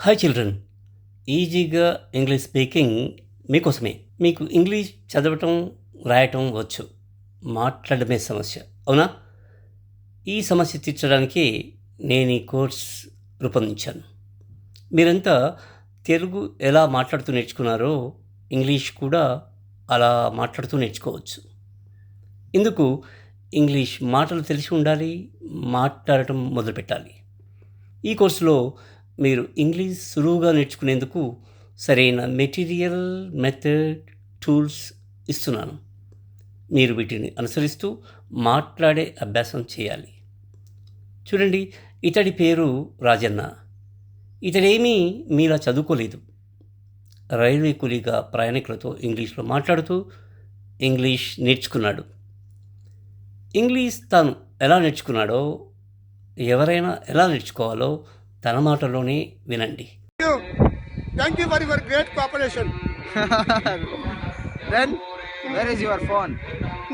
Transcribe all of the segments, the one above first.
Hi children ఈజీగా English speaking మీకోసమే. మీకు ఇంగ్లీష్ చదవటం రాయటం వచ్చు. మాట్లాడమే సమస్య. అవునా? ఈ సమస్య తీర్చడానికి నేను ఈ కోర్స్ రూపొందించాను. మీరంతా తెలుగు ఎలా మాట్లాడుతూ నేర్చుకున్నారో ఇంగ్లీష్ కూడా అలా మాట్లాడుతూ నేర్చుకోవచ్చు. ఇందుకు ఇంగ్లీష్ మాటలు తెలిసి ఉండాలి మాట్లాడటం మొదలుపెట్టాలి. ఈ కోర్సులో మీరు ఇంగ్లీష్ సులువుగా నేర్చుకునేందుకు సరైన మెటీరియల్ మెథడ్ టూల్స్ ఇస్తున్నాను. మీరు వీటిని అనుసరిస్తూ మాట్లాడే అభ్యాసం చేయాలి. చూడండి ఇతడి పేరు రాజన్న. ఇతడేమీ మీలా చదువుకోలేదు. రైల్వే కూలీగా ప్రయాణికులతో ఇంగ్లీష్లో మాట్లాడుతూ ఇంగ్లీష్ నేర్చుకున్నాడు. ఇంగ్లీష్ తాను ఎలా నేర్చుకున్నాడో ఎవరైనా ఎలా నేర్చుకోవాలో తన మాటలోనే వినండి you. Thank you for your great cooperation. then, where is your phone?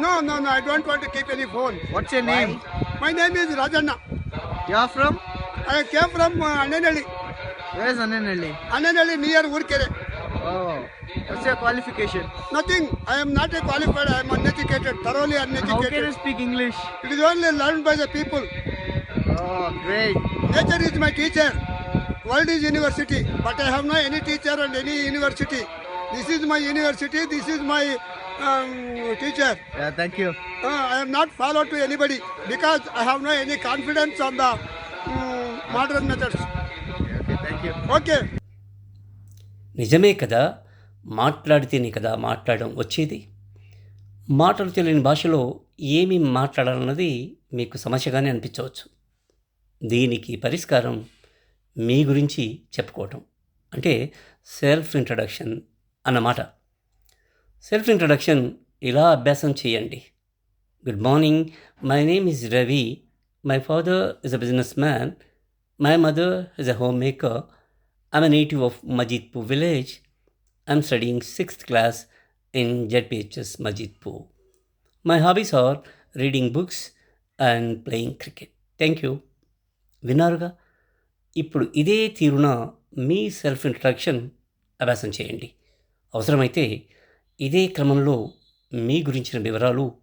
No, no, no, I don't want to keep any phone. What's your name? My name is Rajanna. You are from? I came from uh, Ananelli. Where is Ananelli? Ananelli near Urkere. Oh, what's your qualification? Nothing. I am not a qualified. I am uneducated, thoroughly How can you uneducated. speak English? It is only learned by nature is my teacher world is university but I have no any teacher and any university this is my university this is my teacher thank you I'm not follow to anybody because I have no any confidence on the modern methods okay నిజమే కదా? మాట్లాడితేనే కదా మాట్లాడడం వచ్చేది? మాటలు తెలియని భాషలో ఏమి మాట్లాడాలన్నది మీకు సమస్యగానే అనిపించవచ్చు. దీనికి పరిష్కారం మీ గురించి చెప్పుకోవటం. అంటే సెల్ఫ్ ఇంట్రడక్షన్ అన్నమాట. సెల్ఫ్ ఇంట్రడక్షన్ ఇలా అభ్యాసం చేయండి. Good morning. My name is Ravi. My father is a business man. My mother is a home maker. I'm a native of Majidpur village. I'm studying sixth class in ZPHS Majidpur my hobbies are reading books and playing cricket. Thank you. విన్నారుగా? ఇప్పుడు ఇదే తీరున మీ self introduction అభ్యాసం చేయండి. అవసరమైతే ఇదే క్రమంలో మీ గురించిన వివరాలు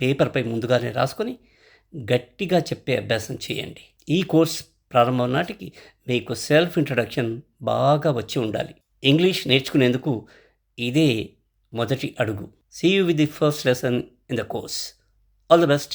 పేపర్పై ముందుగానే రాసుకొని గట్టిగా చెప్పే అభ్యాసం చేయండి. ఈ కోర్స్ ప్రారంభం నాటికి మీకు సెల్ఫ్ ఇంట్రడక్షన్ బాగా వచ్చి ఉండాలి. ఇంగ్లీష్ నేర్చుకునేందుకు ఇదే మొదటి అడుగు. See you with the first lesson in the course all the best